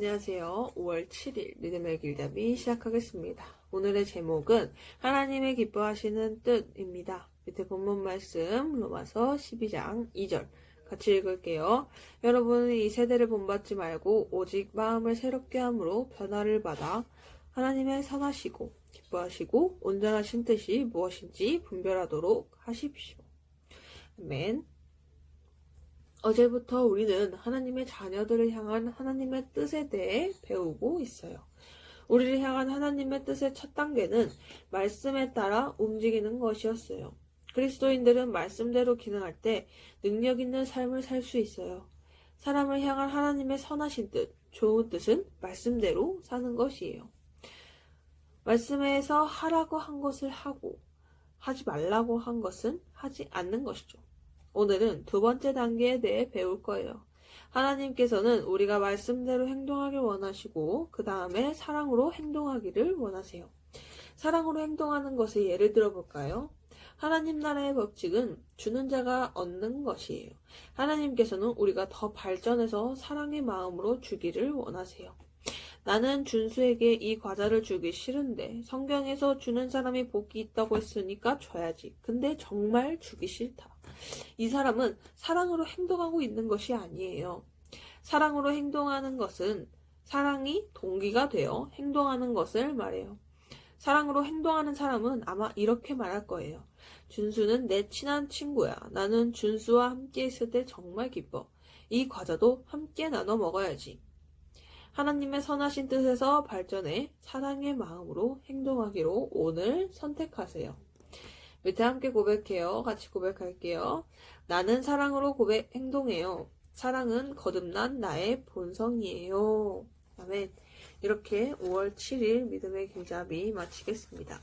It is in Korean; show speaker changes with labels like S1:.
S1: 안녕하세요. 5월 7일 믿음의 길잡이 시작하겠습니다. 오늘의 제목은 하나님의 기뻐하시는 뜻입니다. 밑에 본문 말씀 로마서 12장 2절 같이 읽을게요. 여러분은 이 세대를 본받지 말고 오직 마음을 새롭게 함으로 변화를 받아 하나님의 선하시고 기뻐하시고 온전하신 뜻이 무엇인지 분별하도록 하십시오. 아멘. 어제부터 우리는 하나님의 자녀들을 향한 하나님의 뜻에 대해 배우고 있어요. 우리를 향한 하나님의 뜻의 첫 단계는 말씀에 따라 움직이는 것이었어요. 그리스도인들은 말씀대로 기능할 때 능력 있는 삶을 살 수 있어요. 사람을 향한 하나님의 선하신 뜻, 좋은 뜻은 말씀대로 사는 것이에요. 말씀에서 하라고 한 것을 하고 하지 말라고 한 것은 하지 않는 것이죠. 오늘은 두 번째 단계에 대해 배울 거예요. 하나님께서는 우리가 말씀대로 행동하길 원하시고 그 다음에 사랑으로 행동하기를 원하세요. 사랑으로 행동하는 것을 예를 들어 볼까요? 하나님 나라의 법칙은 주는 자가 얻는 것이에요. 하나님께서는 우리가 더 발전해서 사랑의 마음으로 주기를 원하세요. 나는 준수에게 이 과자를 주기 싫은데 성경에서 주는 사람이 복이 있다고 했으니까 줘야지. 근데 정말 주기 싫다. 이 사람은 사랑으로 행동하고 있는 것이 아니에요. 사랑으로 행동하는 것은 사랑이 동기가 되어 행동하는 것을 말해요. 사랑으로 행동하는 사람은 아마 이렇게 말할 거예요. 준수는 내 친한 친구야. 나는 준수와 함께 있을 때 정말 기뻐. 이 과자도 함께 나눠 먹어야지. 하나님의 선하신 뜻에서 발전해 사랑의 마음으로 행동하기로 오늘 선택하세요. 밑에 함께 고백해요. 같이 고백할게요. 나는 사랑으로 고백, 행동해요. 사랑은 거듭난 나의 본성이에요. 아멘. 이렇게 5월 7일 믿음의 길잡이 마치겠습니다.